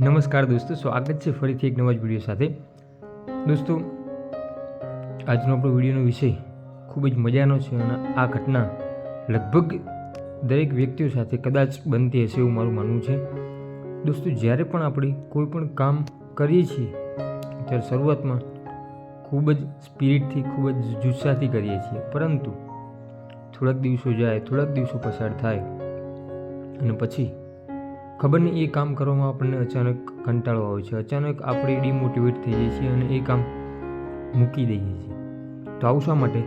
નમસ્કાર દોસ્તો, સ્વાગત છે ફરીથી એક નવા જ વીડિયો સાથે. દોસ્તો, આજનો આપણો વિડીયોનો વિષય ખૂબ જ મજાનો છે અને આ ઘટના લગભગ દરેક વ્યક્તિઓ સાથે કદાચ બનતી હશે એવું મારું માનવું છે. દોસ્તો, જ્યારે પણ આપણે કોઈ પણ કામ કરીએ છીએ, ત્યારે શરૂઆતમાં ખૂબ જ સ્પિરિટથી, ખૂબ જ જુસ્સાથી કરીએ છીએ. પરંતુ થોડાક દિવસો જાય, થોડાક દિવસો પસાર થાય અને પછી ખબર નહીં, એ કામ કરવામાં આપણને અચાનક કંટાળો આવે છે. અચાનક આપણે ડિમોટિવેટ થઈ જઈએ છીએ અને એ કામ મૂકી દઈએ છીએ. તો આવું શા માટે?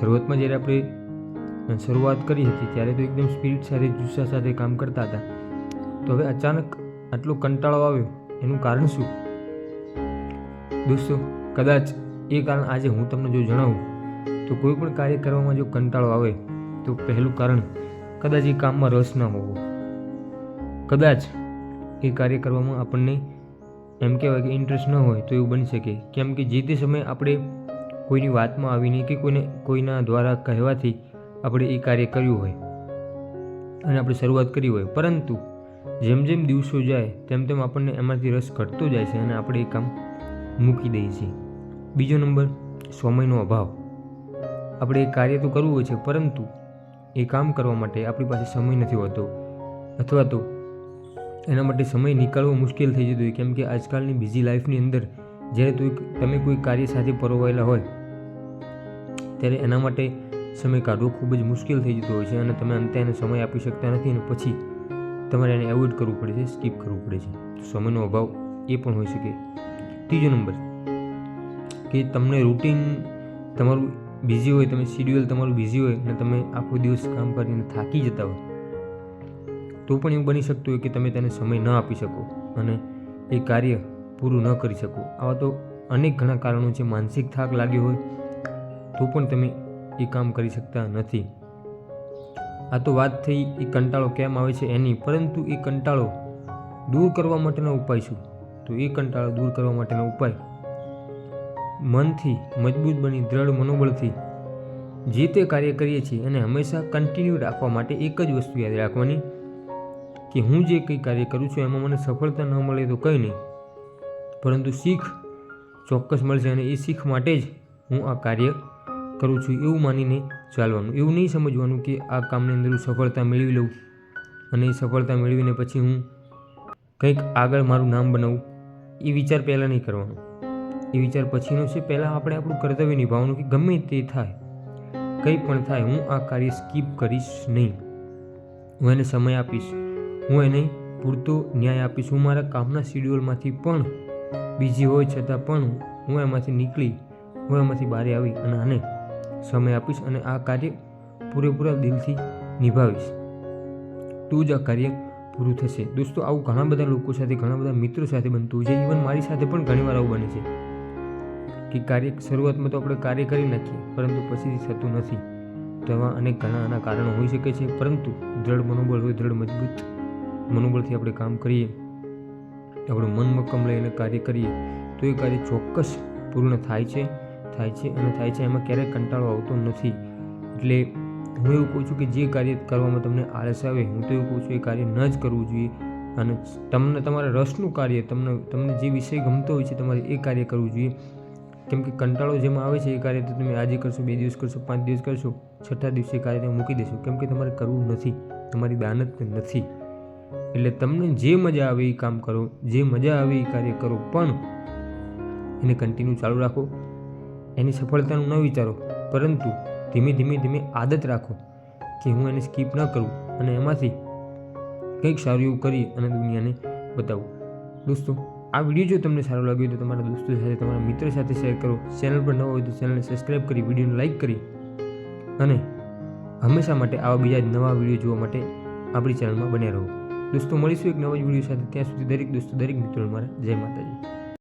શરૂઆતમાં જ્યારે આપણે શરૂઆત કરી હતી, ત્યારે તો એકદમ સ્પિરિટ સાથે, જુસ્સા સાથે કામ કરતા હતા. તો હવે અચાનક આટલો કંટાળો આવ્યો. એનું કારણ શું? દોસ્તો, કદાચ એ કારણ આજે હું તમને જો જણાવું, તો કોઈ પણ કાર્ય કરવામાં જો કંટાળો આવે, તો પહેલું કારણ કદાચ એ કામમાં રસ ન હોવો. કદાચ એ કાર્ય કરવામાં આપણને એમ કહેવાય કે ઇન્ટરેસ્ટ ન હોય તો એવું બની શકે. કેમ કે જે તે સમયે આપણે કોઈની વાતમાં આવીને કે કોઈને, કોઈના દ્વારા કહેવાથી આપણે એ કાર્ય કર્યું હોય અને આપણે શરૂઆત કરી હોય. પરંતુ જેમ જેમ દિવસો જાય, તેમ તેમ આપણને એમાંથી રસ ઘટતો જાય છે અને આપણે એ કામ મૂકી દઈએ છીએ. બીજો નંબર, સમયનો અભાવ. આપણે એ કાર્ય તો કરવું હોય છે, પરંતુ એ કામ કરવા માટે આપણી પાસે સમય નથી હોતો. અથવા તો એના માટે સમય નીકાળવો મુશ્કેલ થઈ જતો હોય, કેમ કે આજકાલની બિઝી લાઈફની અંદર જ્યારે તું તમે કોઈ કાર્ય સાથે પરોવાયેલા હોય, ત્યારે એના માટે સમય કાઢવો ખૂબ જ મુશ્કેલ થઈ જતો હોય છે અને તમે અંતે એને સમય આપી શકતા નથી અને પછી તમારે એને એવોઇડ કરવું પડે છે સ્કીપ કરવું પડે છે. સમયનો અભાવ એ પણ હોઈ શકે. ત્રીજો નંબર, કે તમને રૂટીન તમારું બિઝી હોય, તમે શિડ્યુઅલ તમારું બિઝી હોય અને તમે આખો દિવસ કામ કરીને થાકી જતા હોય તો પણ એવું બની શકતું હોય કે તમે તેને સમય ન આપી શકો અને એ કાર્ય પૂરું ન કરી શકો. આવા તો અનેક ઘણા કારણો છે. માનસિક થાક લાગ્યો હોય તો પણ તમે એ કામ કરી શકતા નથી. આ તો વાત થઈ એ કંટાળો કેમ આવે છે એની. પરંતુ એ કંટાળો દૂર કરવા માટેનો ઉપાય શું? તો એ કંટાળો દૂર કરવા માટેનો ઉપાય મનથી મજબૂત બની, દ્રઢ મનોબળથી જે તે કાર્ય કરીએ છીએ અને હંમેશા કન્ટિન્યુ રાખવા માટે એક જ વસ્તુ યાદ રાખવાની. કે હું જે કંઈ કાર્ય કરું છું એમાં મને સફળતા ન મળે તો કંઈ નહીં. પરંતુ શીખ ચોક્કસ મળશે અને એ શીખ માટે જ હું આ કાર્ય કરું છું એવું માનીને ચાલવાનું. એવું નહીં સમજવાનું કે આ કામની અંદર હું સફળતા મેળવી લઉં અને એ સફળતા મેળવીને પછી હું કંઈક આગળ મારું નામ બનાવું. એ વિચાર પહેલાં નહીં કરવાનો. એ વિચાર પછીનો છે. પહેલાં આપણે આપણું કર્તવ્ય નિભાવવાનું કે ગમે તે થાય, કંઈ પણ થાય, હું આ કાર્ય સ્કીપ કરીશ નહીં. હું એને સમય આપીશ. હું એને પૂરતો ન્યાય આપીશ. હું મારા કામના શિડ્યુલમાંથી પણ બીજી હોય, છતાં પણ હું એમાંથી નીકળી, હું એમાંથી બહાર આવી અને આને સમય આપીશ અને આ કાર્ય પૂરેપૂરા દિલથી નિભાવીશ. તો જ આ કાર્ય પૂરું થશે. દોસ્તો, આવું ઘણા બધા લોકો સાથે, ઘણા બધા મિત્રો સાથે બનતું હોય છે. ઇવન મારી સાથે પણ ઘણીવાર આવું બને છે કે કાર્ય શરૂઆતમાં તો આપણે કાર્ય કરી નાખીએ, પરંતુ પછીથી થતું નથી. તો એવા અનેક ઘણા આના કારણો હોઈ શકે છે, પરંતુ દ્રઢ મનોબળ હોય, દ્રઢ મજબૂત મનોબળથી આપણે કામ કરીએ, આપણું મન મક્કમ લઈને કાર્ય કરીએ, તો એ કાર્ય ચોક્કસ પૂર્ણ થાય છે થાય છે અને થાય છે. એમાં ક્યારેય કંટાળો આવતો નથી. એટલે હું એવું કહું છું કે જે કાર્ય કરવામાં તમને આળસ આવે, હું તો એવું કહું છું એ કાર્ય ન જ કરવું જોઈએ. અને તમને તમારા રસનું કાર્ય, તમને તમને જે વિષય ગમતો હોય છે તમારે એ કાર્ય કરવું જોઈએ. કેમ કે કંટાળો જેમાં આવે છે એ કાર્ય તો તમે આજે કરશો, બે દિવસ કરશો, પાંચ દિવસ કરશો, છઠ્ઠા દિવસે કાર્ય મૂકી દેશો. કેમ કે તમારે કરવું નથી, તમારી દાનત નથી. એટલે તમને જે મજા આવે એ કામ કરો, જે મજા આવે એ કાર્ય કરો, પણ એને કન્ટિન્યુ ચાલુ રાખો. એની સફળતાનું ન વિચારો, પરંતુ ધીમે ધીમે ધીમે આદત રાખો કે હું એને સ્કીપ ન કરું અને એમાંથી કંઈક સારું એવું કરી અને દુનિયાને બતાવું. દોસ્તો, આ વીડિયો જો તમને સારો લાગ્યો તો તમારા દોસ્તો સાથે, તમારા મિત્રો સાથે શેર કરો. ચેનલ પર ન હોય તો ચેનલને સબસ્ક્રાઈબ કરી વિડીયોને લાઇક કરી અને હંમેશા માટે આવા બીજા નવા વીડિયો જોવા માટે આપણી ચેનલમાં બન્યા રહો. દોસ્તો, મળીશું એક નવા જ વીડિયો સાથે. ત્યાં સુધી દરેક દોસ્તો, દરેક મિત્રો મારા. જય માતાજી.